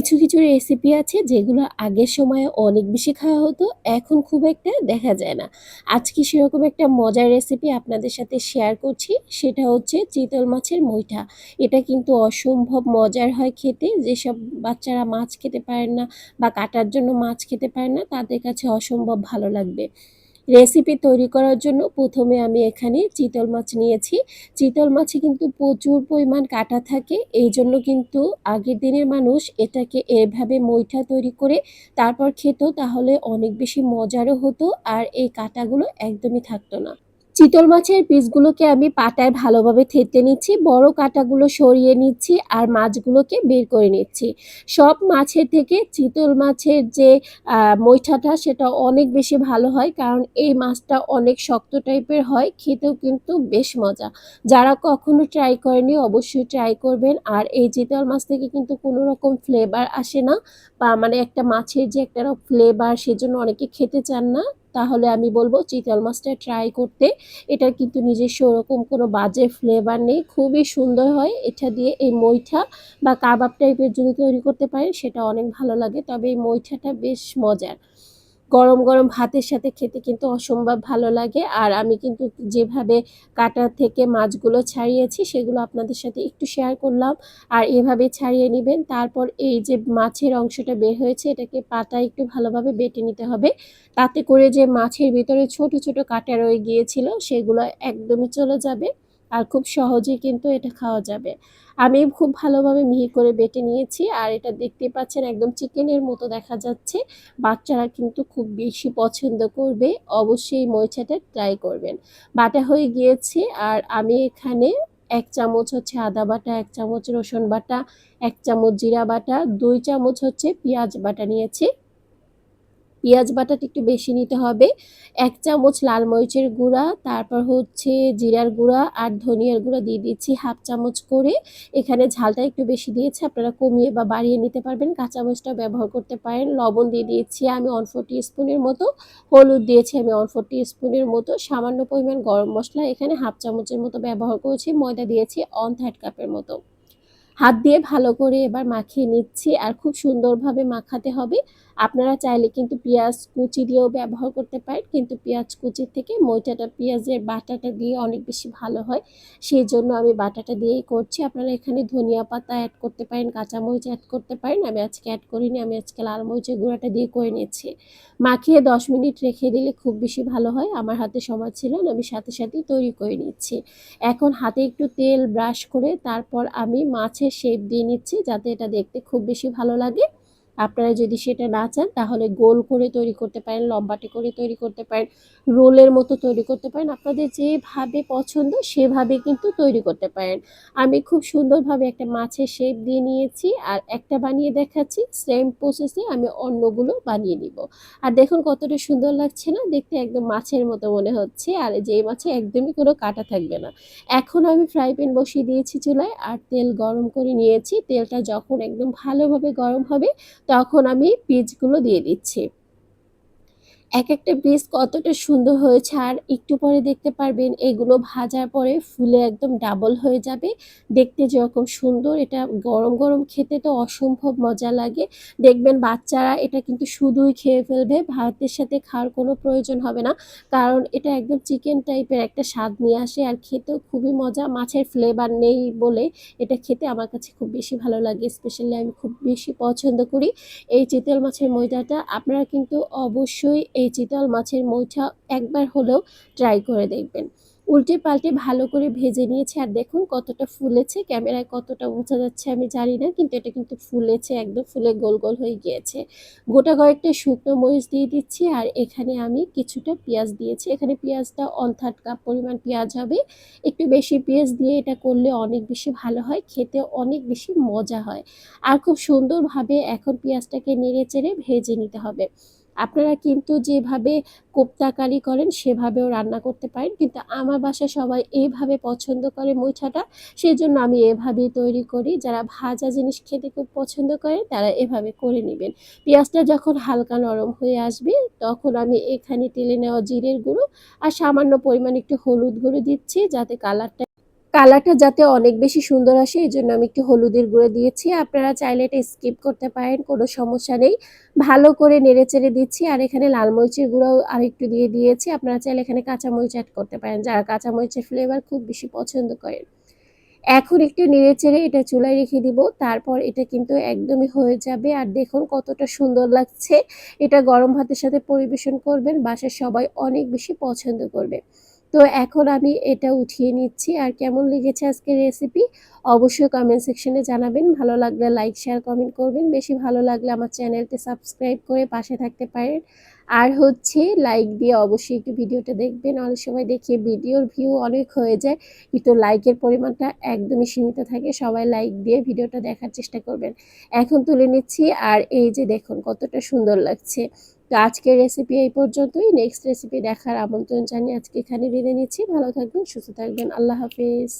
কিছু, কিছু রেসিপি আছে যেগুলো আগের সময়ে অনেক বেশি খাওয়া হতো, এখন খুব একটা দেখা যায় না। আজকে সেরকম একটা মজার রেসিপি আপনাদের সাথে শেয়ার করছি। সেটা হচ্ছে চিতল মাছের মুইঠা। এটা কিন্তু অসম্ভব মজার হয় খেতে। যেসব বাচ্চারা মাছ খেতে পারেন না বা কাটার জন্য মাছ খেতে পারেন না, তাদের কাছে অসম্ভব ভালো লাগবে। রেসিপি তৈরি করার জন্য প্রথমে আমি এখানে চিতল মাছ নিয়েছি। চিতল মাছে কিন্তু প্রচুর পরিমাণ কাটা থাকে এই জন্য কিন্তু আগের দিনের মানুষ এটাকে এভাবে মইঠা তৈরি করে তারপর খেত, তাহলে অনেক বেশি মজারও হতো আর এই কাটাগুলো একদমই থাকতো না। চিতল মাছের পিসগুলোকে আমি পাটায় ভালোভাবে থেতলে নিচ্ছি, বড় কাঁটাগুলো সরিয়ে নিচ্ছি আর মাছগুলোকে বের করে নিচ্ছি। সব মাছের থেকে চিতল মাছের যে মৈঠাটা সেটা অনেক বেশি ভালো হয় কারণ এই মাছটা অনেক শক্ত টাইপের হয়, খেতেও কিন্তু বেশ মজা। যারা কখনো ট্রাই করেনি অবশ্যই ট্রাই করবেন আর এই চিতল মাছ থেকে কিন্তু কোনো রকম ফ্লেভার আসে না বা মানে একটা মাছের যে একটা ফ্লেভার সেজন্য অনেকে খেতে চান না। তাহলে আমি বলব চিতল মাছটা ট্রাই করতে। এটার কিন্তু নিজস্ব ওরকম কোনো বাজে ফ্লেভার নেই, খুবই সুন্দর হয়। এটা দিয়ে এই মইঠা বা কাবাব টাইপের যদি তৈরি করতে পারেন, সেটা অনেক ভালো লাগে। তবে এই মইঠাটা বেশ মজার। গরম গরম ভাতের সাথে খেতে কিন্তু অসম্ভব ভালো লাগে। আর আমি কিন্তু যেভাবে কাটা থেকে মাছগুলো ছাড়িয়েছি, সেগুলো আপনাদের সাথে একটু শেয়ার করলাম। আর এভাবে ছাড়িয়ে নেবেন, তারপর এই যে মাছের অংশটা বের হয়েছে, এটাকে পাতা একটু ভালোভাবে বেটে নিতে হবে। তাতে করে যে মাছের ভিতরে ছোট ছোট কাটা রয়ে গিয়েছিল, সেগুলো একদমই চলে যাবে। আর খুব সহজেই কিন্তু এটা খাওয়া যাবে। আমি খুব ভালোভাবে মিহি করে বেটে নিয়েছি আর এটা দেখতে পাচ্ছেন একদম চিকেনের মতো দেখা যাচ্ছে। বাচ্চারা কিন্তু খুব বেশি পছন্দ করবে, অবশ্যই মরিচাটা ট্রাই করবেন। বাটা হয়ে গিয়েছে আর আমি এখানে এক চামচ হচ্ছে আদা বাটা, এক চামচ রসুন বাটা, এক চামচ জিরা বাটা, দুই চামচ হচ্ছে পেঁয়াজ বাটা নিয়েছি। পেঁয়াজ বাটাটা একটু বেশি নিতে হবে। এক চামচ লাল মরিচের গুঁড়া, তারপর হচ্ছে জিরার গুঁড়া আর ধনিয়ার গুঁড়া দিয়ে দিচ্ছি হাফ চামচ করে। এখানে ঝালটা একটু বেশি দিয়েছি, আপনারা কমিয়ে বা বাড়িয়ে নিতে পারবেন। কাঁচামরিচটা ব্যবহার করতে পারেন। লবণ দিয়ে দিয়েছি আমি ওয়ান ফোরটি স্পুনের মতো। হলুদ দিয়েছি আমি ওয়ান ফোরটি স্পুনের মতো। সামান্য পরিমাণ গরম মশলা এখানে হাফ চামচের মতো ব্যবহার করেছি। ময়দা দিয়েছি অন থার্ড কাপের মতো। হাত দিয়ে ভালো করে এবার মাখিয়ে নিচ্ছি আর খুব সুন্দরভাবে মাখাতে হবে। আপনারা চাইলে কিন্তু পেঁয়াজ কুচি দিয়েও ব্যবহার করতে পারেন, কিন্তু পেঁয়াজ কুচির থেকে মইটাটা পেঁয়াজের বাটাটা দিয়ে অনেক বেশি ভালো হয়। সেই জন্য আমি বাটাটা দিয়েই করছি। আপনারা এখানে ধনিয়া পাতা অ্যাড করতে পারেন, কাঁচামরিচ অ্যাড করতে পারেন। আমি আজকে অ্যাড করিনি, আমি আজকে লাল মরিচের গুঁড়াটা দিয়ে করে নিয়েছি। মাখিয়ে দশ মিনিট রেখে দিলে খুব বেশি ভালো হয়। আমার হাতে সময় ছিল না, আমি সাথে সাথেই তৈরি করে নিচ্ছি। এখন হাতে একটু তেল ব্রাশ করে তারপর আমি মাছের শেপ দিয়ে নিচ্ছি, যাতে এটা দেখতে খুব বেশি ভালো লাগে। আপনারা যদি সেটা না চান, তাহলে গোল করে তৈরি করতে পারেন, লম্বাটে করে তৈরি করতে পারেন, রোলের মতো তৈরি করতে পারেন, আপনাদের যেভাবে পছন্দ সেভাবে কিন্তু তৈরি করতে পারেন। আমি খুব সুন্দরভাবে একটা মাছের শেপ দিয়ে নিয়েছি আর একটা বানিয়ে দেখাচ্ছি সেম প্রসেসে আমি অন্যগুলো বানিয়ে নিব। আর দেখুন কতটা সুন্দর লাগছে না, দেখতে একদম মাছের মতো মনে হচ্ছে আর যেই মাছে একদমই কোনো কাটা থাকবে না। এখন আমি ফ্রাই প্যান বসিয়ে দিয়েছি চুলায় আর তেল গরম করে নিয়েছি, তেলটা যখন একদম ভালোভাবে গরম হবে তখন আমি পিচগুলো দিয়ে দিচ্ছি। এক একটা পিস কতটা সুন্দর হয়েছে, আর একটু পরে দেখতে পারবেন এগুলো ভাজার পরে ফুলে একদম ডাবল হয়ে যাবে। দেখতে যেরকম সুন্দর, এটা গরম গরম খেতে তো অসম্ভব মজা লাগে। দেখবেন বাচ্চারা এটা কিন্তু শুধুই খেয়ে ফেলবে, ভাতের সাথে খাওয়ার কোনো প্রয়োজন হবে না। কারণ এটা একদম চিকেন টাইপের একটা স্বাদ নিয়ে আসে, আর খেতেও খুবই মজা। মাছের ফ্লেভার নেই বলে এটা খেতে আমার কাছে খুব বেশি ভালো লাগে স্পেশালি আমি খুব বেশি পছন্দ করি। এই চিতল মাছের ময়দাটা আপনারা কিন্তু অবশ্যই এই চিতল মাছের মৈঠা একবার হলেও ট্রাই করে দেখবেন। উল্টে পাল্টে ভালো করে ভেজে নিয়েছে আর দেখুন কতটা ফুলেছে, ক্যামেরায় কতটা বোঝা যাচ্ছে আমি জানি না, কিন্তু এটা কিন্তু ফুলেছে একদম, ফুলে গোল গোল হয়ে গিয়েছে। গোটা কয়েকটা শুকনো মরিচ দিয়ে দিচ্ছি আর এখানে আমি কিছুটা পেঁয়াজ দিয়েছি। এখানে পেঁয়াজটা অন থার্ড কাপ পরিমাণ পেঁয়াজ হবে। একটু বেশি পেঁয়াজ দিয়ে এটা করলে অনেক বেশি ভালো হয়, খেতে অনেক বেশি মজা হয়। আর খুব সুন্দরভাবে এখন পেঁয়াজটাকে নেড়ে চেড়ে ভেজে নিতে হবে। আপনারা কিন্তু যেভাবে কোপ্তাকারি করেন, সেভাবেও রান্না করতে পারেন। কিন্তু আমার বাসায় সবাই এইভাবে পছন্দ করে মুইঠাটা সেই জন্য আমি এভাবেই তৈরি করি। যারা ভাজা জিনিস খেতে খুব পছন্দ করে, তারা এভাবে করে নেবেন। পেঁয়াজটা যখন হালকা নরম হয়ে আসবে, তখন আমি এখানে তেলে নেওয়া জিরের গুঁড়ো আর সামান্য পরিমাণ একটু হলুদ গুঁড়ো দিচ্ছি, যাতে কালারটা কালারটা যাতে অনেক বেশি সুন্দর আসে, এই জন্য আমি একটু হলুদের গুঁড়ো দিয়েছি। আপনারা চাইলে এটা স্কিপ করতে পারেন, কোনো সমস্যা নেই। ভালো করে নেড়ে চেড়ে দিচ্ছি, আর এখানে লাল মরিচের গুঁড়ো আর একটু দিয়ে দিয়েছি। আপনারা চাইলে এখানে কাঁচামরিচ অ্যাড করতে পারেন, যারা কাঁচামরিচের ফ্লেভার খুব বেশি পছন্দ করেন। এখন একটু নেড়ে চেড়ে এটা চুলায় রেখে দিব, তারপর এটা কিন্তু একদমই হয়ে যাবে। আর দেখুন কতটা সুন্দর লাগছে। এটা গরম ভাতের সাথে পরিবেশন করবেন, বাসার সবাই অনেক বেশি পছন্দ করবে। তো এখন আমি এটা উঠিয়ে নিচ্ছি। আর কেমন লেগেছে আজকের রেসিপি অবশ্যই কমেন্ট সেকশনে জানাবেন। ভালো লাগলে লাইক শেয়ার কমেন্ট করবেন। বেশি ভালো লাগলে আমার চ্যানেলটি সাবস্ক্রাইব করে পাশে থাকতে পারেন। আর হচ্ছে লাইক দিয়ে অবশ্যই একটু ভিডিওটা দেখবেন। অনেক সময় দেখি ভিডিওর ভিউ অনেক হয়ে যায়, কিন্তু লাইকের পরিমাণটা একদমই সীমিত থাকে। সবাই লাইক দিয়ে ভিডিওটা দেখার চেষ্টা করবেন। এখন তুলে নিচ্ছি আর এই যে দেখুন কতটা সুন্দর লাগছে। তো আজকের রেসিপি এই পর্যন্তই। নেক্সট রেসিপি দেখার আমন্ত্রণ জানিয়ে আজকে এখানে বিদায় নিচ্ছি। ভালো থাকবেন, সুস্থ থাকবেন। আল্লাহ হাফিজ।